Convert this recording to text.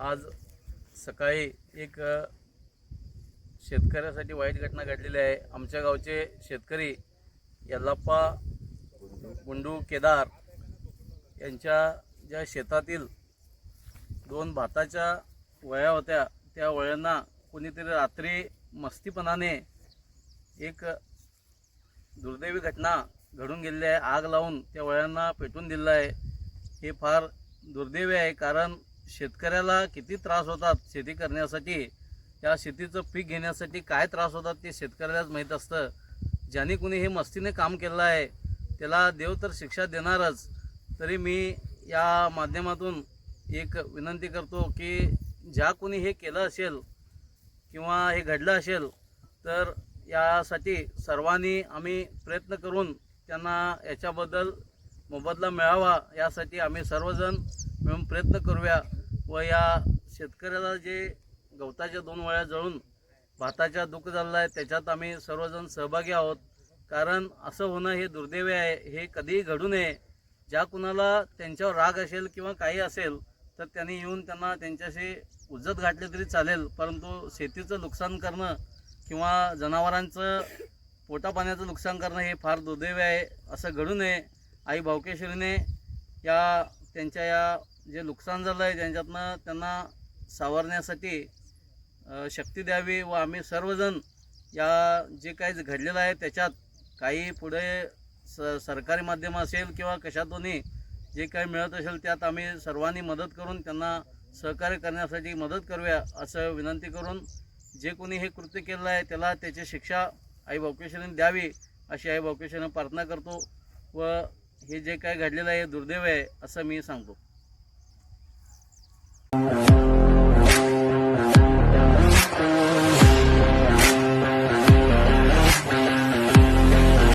आज सकाळी एक शेतकऱ्यासाठी वाईट घटना घडलेली आहे. आमच्या गावचे शेतकरी यल्लाप्पा गुंडू केदार यांच्या ज्या शेतातील दोन भाताच्या वया होत्या त्या वयांना कोणीतरी रात्री मस्तीपणाने एक दुर्दैवी घटना घडून गेलेली आहे. आग लावून त्या वयांना पेटून दिलेलं आहे. हे फार दुर्दैवी आहे कारण शेतकऱ्याला किती त्रास होतात शेती करण्यासाठी या शेतीचं पीक घेण्यासाठी काय त्रास होतात ते शेतकऱ्यालाच माहीत असतं. ज्याने कुणी हे मस्तीने काम केलं आहे त्याला देव तर शिक्षा देणारच. तरी मी या माध्यमातून एक विनंती करतो की ज्या कोणी हे केलं असेल किंवा हे घडलं असेल तर यासाठी सर्वांनी आम्ही प्रयत्न करून त्यांना याच्याबद्दल मोबदला मिळावा. यासाठी आम्ही सर्वजण मिळून प्रयत्न करूया. व या शेतकऱ्याला जे गवताच्या दोन वळ्या जळून भाताच्या दुःख झालेलं आहे त्याच्यात आम्ही सर्वजण सहभागी आहोत. कारण असं होणं हे दुर्दैवी आहे हे कधीही घडू नये. ज्या कुणाला त्यांच्यावर राग असेल किंवा काही असेल तर त्यांनी येऊन त्यांना त्यांच्याशी उज्जत गाठली तरी चालेल. परंतु शेतीचं नुकसान करणं किंवा जनावरांचं पोटापाण्याचं नुकसान करणं हे फार दुर्दैवी आहे. असं घडू नये. आई भावकेश्वरीने या त्यांच्या या जे नुकसान झालं आहे त्यांच्यातनं त्यांना सावरण्यासाठी शक्ती द्यावी व आम्ही सर्वजण या जे काही घडलेलं आहे त्याच्यात काही पुढे स सरकारी माध्यम असेल किंवा कशातूनही जे काही मिळत असेल त्यात आम्ही सर्वांनी मदत करून त्यांना सहकार्य करण्यासाठी मदत करूया असं विनंती करून जे कोणी हे कृत्य केलेलं आहे त्याला त्याची शिक्षा आई भावकेश्वरीने द्यावी अशी आई भावकेश्वरीने प्रार्थना करतो व हे जे काय घडलेलं आहे दुर्दैव आहे असं मी सांगतो.